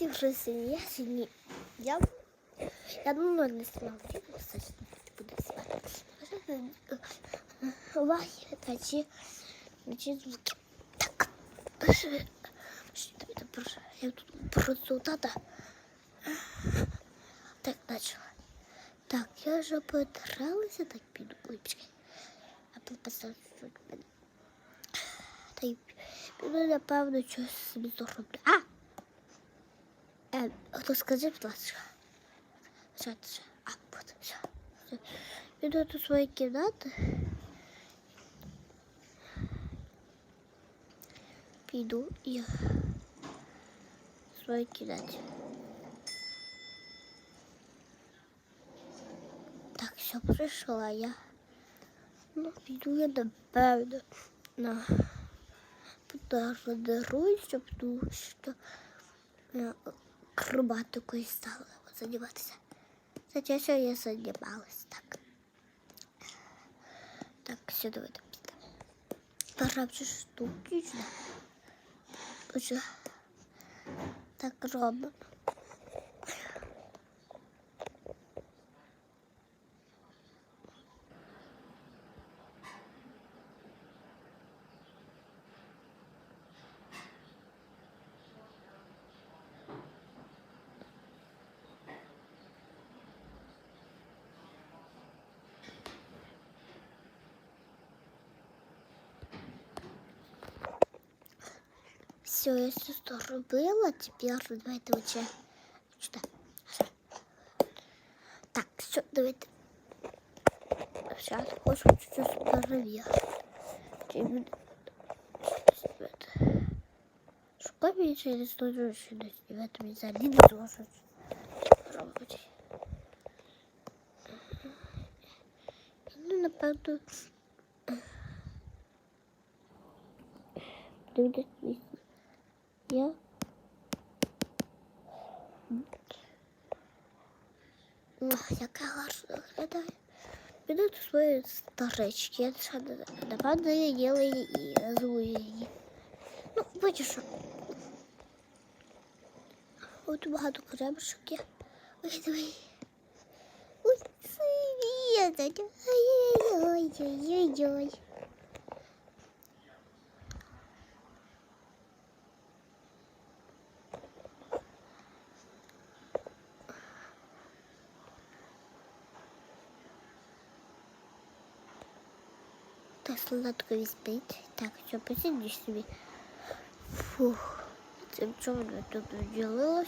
Давайте вже сьогодні. Я сьогодні. Я, я давно не знімала відео, кстати, буду знімати. Увага, начи, начи звуки. Так. Що це про я тут про результата. Так, начала. Так, я вже подралася, так піду. Ой, почекай. А поставлю чуть мене. Та й піду, напевно, щось собі зроблю. А! Е, хто скажи, будь ласка. Що це? А, от, все. Все. Піду до своєї кімнати. Піду і в своїй кімнаті. Так, все, прийшла я. Ну, піду я напевно на подаруюся, тому що я акробатикою стала займатися. Хоча що я займалась так. Так, все, давайте підемо. Поробчу штуки. Отже, так робимо. Все, я все что робила, теперь давайте вообще сюда. Так, все, давайте. Сейчас хочу чуть-чуть проверить. Шукай через тоже сюда снимать мне за один тоже работать. Ну, напевно, дивитись місце. Я. Ох, яка гарна виглядає. Піду до своєї старечки. Я ще не- напевно я їла її і назву її. Ну, бачиш, що. От багато кремушок є. Ой, диви. Ой, світить. Ой-ой-ой-ой-ой. Так, сладко візьміть. Так, що посидиш собі. Фух. Цим чому я тут відділилась?